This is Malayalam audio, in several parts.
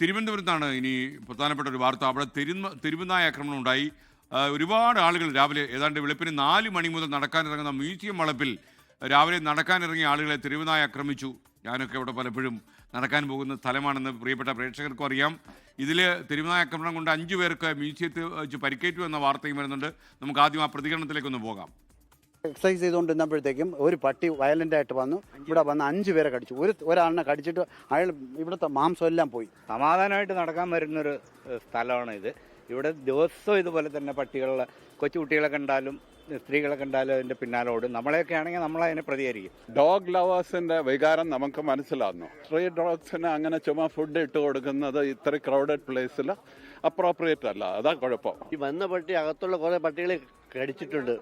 തിരുവനന്തപുരത്താണ് ഇനി പ്രധാനപ്പെട്ട ഒരു വാർത്ത. അവിടെ തെരുന്ന തെരുവുനായ ആക്രമണം ഉണ്ടായി. ഒരുപാട് ആളുകൾ രാവിലെ ഏതാണ്ട് വെളുപ്പിന് നാല് മണി മുതൽ നടക്കാനിറങ്ങുന്ന മ്യൂസിയം വളപ്പിൽ രാവിലെ നടക്കാനിറങ്ങിയ ആളുകളെ തെരുവുനായ ആക്രമിച്ചു. ഞാനൊക്കെ ഇവിടെ പലപ്പോഴും നടക്കാൻ പോകുന്ന സ്ഥലമാണെന്ന് പ്രിയപ്പെട്ട പ്രേക്ഷകർക്കും അറിയാം. ഇതിൽ തെരുവുനായ ആക്രമണം കൊണ്ട് അഞ്ചു പേർക്ക് മ്യൂസിയത്തിൽ വെച്ച് പരിക്കേറ്റു എന്ന വാർത്തയും വരുന്നുണ്ട്. നമുക്ക് ആദ്യം ആ പ്രതികരണത്തിലേക്കൊന്ന് പോകാം. എക്സസൈസ് ചെയ്തുകൊണ്ടിരുന്നപ്പോഴത്തേക്കും ഒരു പട്ടി വയലന്റ് ആയിട്ട് വന്നു. ഇവിടെ വന്ന് അഞ്ച് പേരെ കടിച്ചു. ഒരു ഒരാളിനെ കടിച്ചിട്ട് അയാൾ ഇവിടുത്തെ മാംസം എല്ലാം പോയി. സമാധാനമായിട്ട് നടക്കാൻ വരുന്നൊരു സ്ഥലമാണ് ഇത്. ഇവിടെ ദിവസവും ഇതുപോലെ തന്നെ പട്ടികളെ കൊച്ചുകുട്ടികളെ കണ്ടാലും സ്ത്രീകളെ കണ്ടാലും അതിന്റെ പിന്നാലെ ഓടും. നമ്മളെയൊക്കെ ആണെങ്കിൽ നമ്മളതിനെ പ്രതികരിക്കും. ഡോഗ് ലവേഴ്സിന്റെ വികാരം നമുക്ക് മനസ്സിലാകുന്നു സ്ട്രീറ്റ് ഡോഗ്സിന് അങ്ങനെ ചുമ്മാ ഫുഡ് ഇട്ട് കൊടുക്കുന്നത് ഇത്ര ക്രൗഡഡ് പ്ലേസിൽ അപ്രോപ്രിയേറ്റ് അല്ല. അതാ കുഴപ്പം. ഈ വന്ന പട്ടി അകത്തുള്ള കുറെ പട്ടികളെ കടിച്ചിട്ടുണ്ട്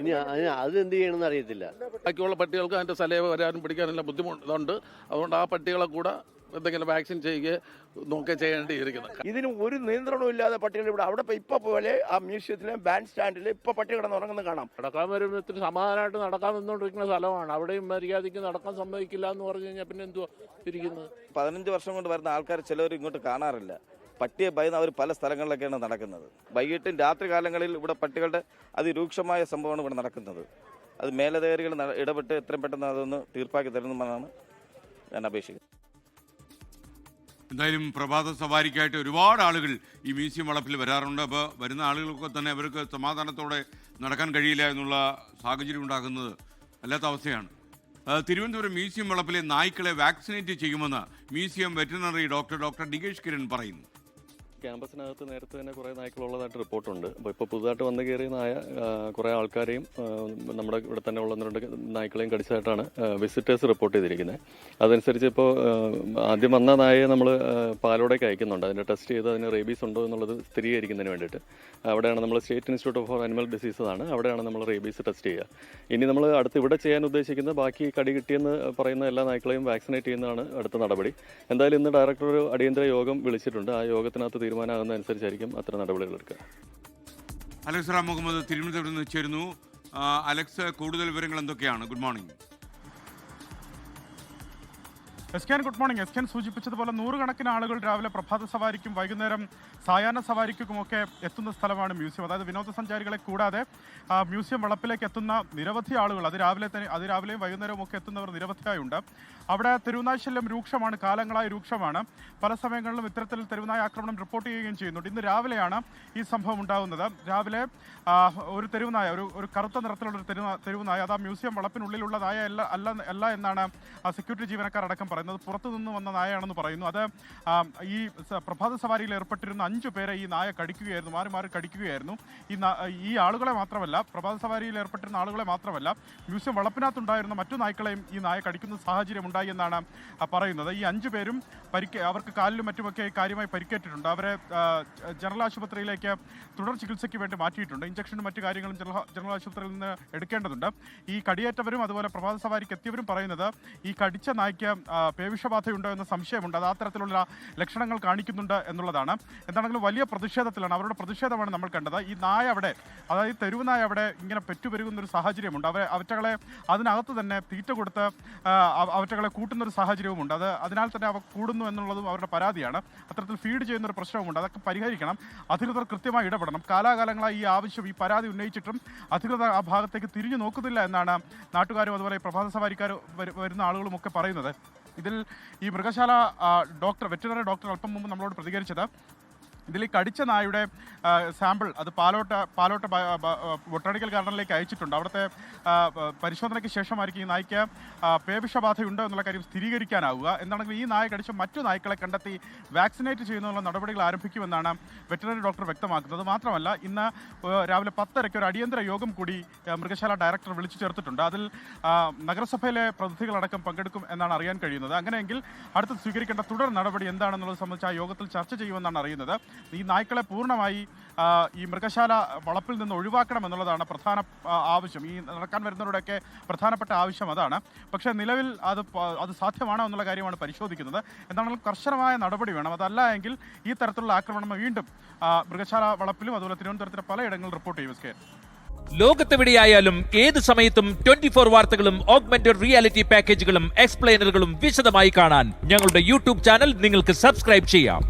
ഇനി അതിന് അത് എന്ത് ചെയ്യണമെന്ന് അറിയത്തില്ല. ബാക്കിയുള്ള പട്ടികൾക്ക് അതിന്റെ സലേവ് വരാനും പിടിക്കാനെല്ലാം ബുദ്ധിമുട്ടുണ്ട്. അതുകൊണ്ട് ആ പട്ടികളെ കൂടെ എന്തെങ്കിലും വാക്സിൻ ചെയ്യുക നോക്കുകയോ ചെയ്യേണ്ടിയിരിക്കുന്നത് ഇതിന് ഒരു നിയന്ത്രണവും ഇല്ലാതെ പട്ടികൾ ഇവിടെ അവിടെ ഇപ്പൊ പോലെ ആ മ്യൂസിയത്തിലെ ബാൻഡ് സ്റ്റാൻഡിൽ ഇപ്പൊ പട്ടി കിടന്ന് ഉറങ്ങുന്നത് കാണാം. നടക്കാൻ വരുമ്പോൾ ഇത്തിരി സമാധാനമായിട്ട് നടക്കാൻ നിന്നുകൊണ്ടിരിക്കുന്ന സ്ഥലമാണ്. അവിടെയും മര്യാദയ്ക്ക് നടക്കാൻ സമ്മതിക്കില്ല എന്ന് പറഞ്ഞു കഴിഞ്ഞാൽ പിന്നെ എന്തുവാ ഇരിക്കുന്നത്? പതിനഞ്ച് വർഷം കൊണ്ട് വരുന്ന ആൾക്കാർ ചിലവർ ഇങ്ങോട്ട് കാണാറില്ല. പട്ടിയെ ഭയന്ന് അവർ പല സ്ഥലങ്ങളിലൊക്കെയാണ് നടക്കുന്നത്. വൈകിട്ടും രാത്രി കാലങ്ങളിൽ ഇവിടെ പട്ടികളുടെ അതിരൂക്ഷമായ സംഭവമാണ് ഇവിടെ നടക്കുന്നത്. അത് മേലധികാരികൾ ഇടപെട്ട് എത്രയും പെട്ടെന്ന് അതൊന്ന് തീർപ്പാക്കി തരണമെന്നാണ് ഞാൻ അപേക്ഷിക്കുന്നത്. എന്തായാലും പ്രഭാത സവാരിക്കായിട്ട് ഒരുപാട് ആളുകൾ ഈ മ്യൂസിയം വളപ്പിൽ വരാറുണ്ട്. അപ്പോൾ വരുന്ന ആളുകൾക്ക് തന്നെ അവർക്ക് സമാധാനത്തോടെ നടക്കാൻ കഴിയില്ല എന്നുള്ള സാഹചര്യം ഉണ്ടാകുന്നത് അല്ലാത്ത അവസ്ഥയാണ്. തിരുവനന്തപുരം മ്യൂസിയം വളപ്പിലെ നായ്ക്കളെ വാക്സിനേറ്റ് ചെയ്യുമെന്ന് museum veterinary doctor doctor Dikesh Kiran പറയുന്നു. ക്യാമ്പസിനകത്ത് നേരത്തെ തന്നെ കുറേ നായ്ക്കളുള്ളതായിട്ട് റിപ്പോർട്ടുണ്ട്. അപ്പോൾ ഇപ്പോൾ പുതുതായിട്ട് വന്നു കയറിയ നായ കുറേ ആൾക്കാരെയും നമ്മുടെ ഇവിടെ തന്നെ ഉള്ള രണ്ട് നായ്ക്കളെയും കടിച്ചതായിട്ടാണ് വിസിറ്റേഴ്സ് റിപ്പോർട്ട് ചെയ്തിരിക്കുന്നത് അതനുസരിച്ച് ഇപ്പോൾ ആദ്യം വന്ന നായയെ നമ്മൾ പാലോടേക്ക് അയക്കുന്നുണ്ട്. അതിന്റെ ടെസ്റ്റ് ചെയ്ത് അതിന് റേബീസ് ഉണ്ടോ എന്നുള്ളത് സ്ഥിരീകരിക്കുന്നതിന് വേണ്ടിയിട്ട്. അവിടെയാണ് നമ്മൾ state institute of animal diseases ആണ്. അവിടെയാണ് നമ്മൾ റേബീസ് ടെസ്റ്റ് ചെയ്യുക. ഇനി നമ്മൾ അടുത്ത് ഇവിടെ ചെയ്യാൻ ഉദ്ദേശിക്കുന്ന ബാക്കി കടി കിട്ടിയെന്ന് പറയുന്ന എല്ലാ നായ്ക്കളെയും വാക്സിനേറ്റ് ചെയ്യുന്നതാണ് അടുത്ത നടപടി. എന്തായാലും ഇന്ന് ഡയറക്ടർ ഒരു അടിയന്തര യോഗം വിളിച്ചിട്ടുണ്ട്. ആ യോഗത്തിനകത്ത് തീരുമാനമാകുന്ന അനുസരിച്ചായിരിക്കും അത്തരം നടപടികൾ എടുക്കുക. അലക്സ് റാം മുഹമ്മദ് തിരുവനന്തപുരത്ത് നിന്ന് ചേരുന്നു. അലക്സ് കൂടുതൽ വിവരങ്ങൾ എന്തൊക്കെയാണ്? Good morning. S K good morning. S K സൂചിപ്പിച്ചതുപോലെ നൂറുകണക്കിന് ആളുകൾ രാവിലെ പ്രഭാത സവാരിക്കും വൈകുന്നേരം സായാഹ്ന സവാരിക്കുമൊക്കെ എത്തുന്ന സ്ഥലമാണ് മ്യൂസിയം. അതായത് വിനോദസഞ്ചാരികളെ കൂടാതെ മ്യൂസിയം വളപ്പിലേക്ക് എത്തുന്ന നിരവധി ആളുകൾ അത് രാവിലെ തന്നെ അത് രാവിലെയും വൈകുന്നേരവും ഒക്കെ എത്തുന്നവർ നിരവധിയായുണ്ട്. അവിടെ തെരുവുനായ്ശല്യം രൂക്ഷമാണ് കാലങ്ങളായി രൂക്ഷമാണ്. പല സമയങ്ങളിലും ഇത്തരത്തിൽ തെരുവുനായ ആക്രമണം റിപ്പോർട്ട് ചെയ്യുകയും ചെയ്യുന്നുണ്ട്. ഇന്ന് രാവിലെയാണ് ഈ സംഭവം ഉണ്ടാകുന്നത് രാവിലെ ഒരു തെരുവുനായ ഒരു ഒരു കറുത്ത നിറത്തിലുള്ള ഒരു തെരുവ തെരുവുനായ അത് ആ മ്യൂസിയം വളപ്പിനുള്ളിലുള്ളതായ അല്ല അല്ല എന്നാണ് സെക്യൂരിറ്റി ജീവനക്കാർ അടക്കം പറയുന്നത്. പുറത്തു നിന്ന് വന്ന നായയാണെന്ന് പറയുന്നു. അത് ഈ പ്രഭാത സവാരിയിൽ ഏർപ്പെട്ടിരുന്ന അഞ്ചു പേരെ ഈ നായ കടിക്കുകയായിരുന്നു മാറി മാറി കടിക്കുകയായിരുന്നു. ഈ ഈ ആളുകളെ മാത്രമല്ല പ്രഭാത സവാരിയിൽ ഏർപ്പെട്ടിരുന്ന ആളുകളെ മാത്രമല്ല മ്യൂസിയം വളപ്പിനകത്തുണ്ടായിരുന്ന മറ്റു നായ്ക്കളെയും ഈ നായ കടിക്കുന്ന സാഹചര്യം ഉണ്ടായി എന്നാണ് പറയുന്നത്. ഈ അഞ്ചു പേരും പരിക്ക് അവർക്ക് കാലിലും മറ്റുമൊക്കെ കാര്യമായി പരിക്കേറ്റിട്ടുണ്ട്. അവരെ ജനറൽ ആശുപത്രിയിലേക്ക് തുടർ ചികിത്സയ്ക്ക് വേണ്ടി മാറ്റിയിട്ടുണ്ട്. ഇഞ്ചക്ഷനും മറ്റു കാര്യങ്ങളും ജനറൽ ആശുപത്രിയിൽ നിന്ന് എടുക്കേണ്ടതുണ്ട്. ഈ കടിയേറ്റവരും അതുപോലെ പ്രഭാത സവാരിക്ക് എത്തിയവരും പറയുന്നത് ഈ കടിച്ച നായ്ക്ക് പേവിഷബാധയുണ്ടോ എന്ന സംശയമുണ്ട്. അത് ആ തരത്തിലുള്ള ലക്ഷണങ്ങൾ കാണിക്കുന്നുണ്ട് എന്നുള്ളതാണ്. എന്താണെങ്കിലും വലിയ പ്രതിഷേധത്തിലാണ് അവരുടെ പ്രതിഷേധമാണ് നമ്മൾ കണ്ടത്. ഈ നായ അവിടെ അതായത് തെരുവ് നായ അവിടെ ഇങ്ങനെ പെറ്റുപെരുകുന്ന ഒരു സാഹചര്യമുണ്ട്. അവരെ അവറ്റകളെ അതിനകത്ത് തന്നെ തീറ്റ കൊടുത്ത് അവറ്റകളെ കൂട്ടുന്ന ഒരു സാഹചര്യവുമുണ്ട്. അത് അതിനാൽ തന്നെ അവ കൂടുന്നു എന്നുള്ളതും അവരുടെ പരാതിയാണ്. അത്തരത്തിൽ ഫീഡ് ചെയ്യുന്ന ഒരു പ്രശ്നവുമുണ്ട്. അതൊക്കെ പരിഹരിക്കണം. അധികൃതർ കൃത്യമായി ഇടപെടണം. കാലാകാലങ്ങളായി ഈ ആവശ്യം ഈ പരാതി ഉന്നയിച്ചിട്ടും അധികൃതർ ആ ഭാഗത്തേക്ക് തിരിഞ്ഞു നോക്കുന്നില്ല എന്നാണ് നാട്ടുകാരും അതുപോലെ പ്രഭാത സവാരിക്കാർ വരുന്ന ആളുകളും ഒക്കെ പറയുന്നത്. ഇതിൽ ഈ മൃഗശാല ഡോക്ടർ വെറ്ററിനറി ഡോക്ടർ അല്പം മുമ്പ് നമ്മളോട് പ്രതികരിച്ചത്. ഇതിൽ കടിച്ച നായുടെ സാമ്പിൾ അത് പാലോട്ട പാലോട്ട ബൊട്ടാണിക്കൽ ഗാർഡനിലേക്ക് അയച്ചിട്ടുണ്ട്. അവിടുത്തെ പരിശോധനയ്ക്ക് ശേഷമായിരിക്കും ഈ നായ്ക്ക് പേവിഷബാധയുണ്ടോ എന്നുള്ള കാര്യം സ്ഥിരീകരിക്കാനാവുക. എന്താണെങ്കിൽ ഈ നായ കടിച്ച മറ്റു നായ്ക്കളെ കണ്ടെത്തി വാക്സിനേറ്റ് ചെയ്യുന്നതിനുള്ള നടപടികൾ ആരംഭിക്കുമെന്നാണ് വെറ്ററിനറി ഡോക്ടർ വ്യക്തമാക്കുന്നത്. മാത്രമല്ല ഇന്ന് രാവിലെ പത്തരയ്ക്ക് ഒരു അടിയന്തര യോഗം കൂടി മൃഗശാല ഡയറക്ടർ വിളിച്ചു ചേർത്തിട്ടുണ്ട്. അതിൽ നഗരസഭയിലെ പ്രതിനിധികളടക്കം പങ്കെടുക്കും എന്നാണ് അറിയാൻ കഴിയുന്നത്. അങ്ങനെയെങ്കിൽ അടുത്ത് സ്വീകരിക്കേണ്ട തുടർ നടപടി എന്താണെന്നുള്ളത് സംബന്ധിച്ച് ആ യോഗത്തിൽ ചർച്ച ചെയ്യുമെന്നാണ് അറിയുന്നത്. ഈ നായ്ക്കളെ പൂർണമായി ഈ മൃഗശാല വളപ്പിൽ നിന്ന് ഒഴിവാക്കണം എന്നുള്ളതാണ് പ്രധാന ആവശ്യം. ഈ നടക്കാൻ വരുന്നവരുടെയൊക്കെ പ്രധാനപ്പെട്ട ആവശ്യം അതാണ്. പക്ഷേ നിലവിൽ അത് അത് സാധ്യമാണോ എന്നുള്ള കാര്യമാണ് പരിശോധിക്കുന്നത്. എന്താണെങ്കിലും കർശനമായ നടപടി വേണം. അതല്ല എങ്കിൽ ഈ തരത്തിലുള്ള ആക്രമണം വീണ്ടും മൃഗശാല വളപ്പിലും അതുപോലെ തിരുവനന്തപുരത്തിലെ പലയിടങ്ങളിൽ റിപ്പോർട്ട് ചെയ്യും എസ് ലോകത്തെവിടെയായാലും ഏത് സമയത്തും ട്വന്റി ഫോർ വാർത്തകളും ഓഗ്മെന്റഡ് റിയാലിറ്റി പാക്കേജുകളും എക്സ്പ്ലെയിനറുകളും വിശദമായി കാണാൻ ഞങ്ങളുടെ യൂട്യൂബ് ചാനൽ നിങ്ങൾക്ക് സബ്സ്ക്രൈബ് ചെയ്യാം.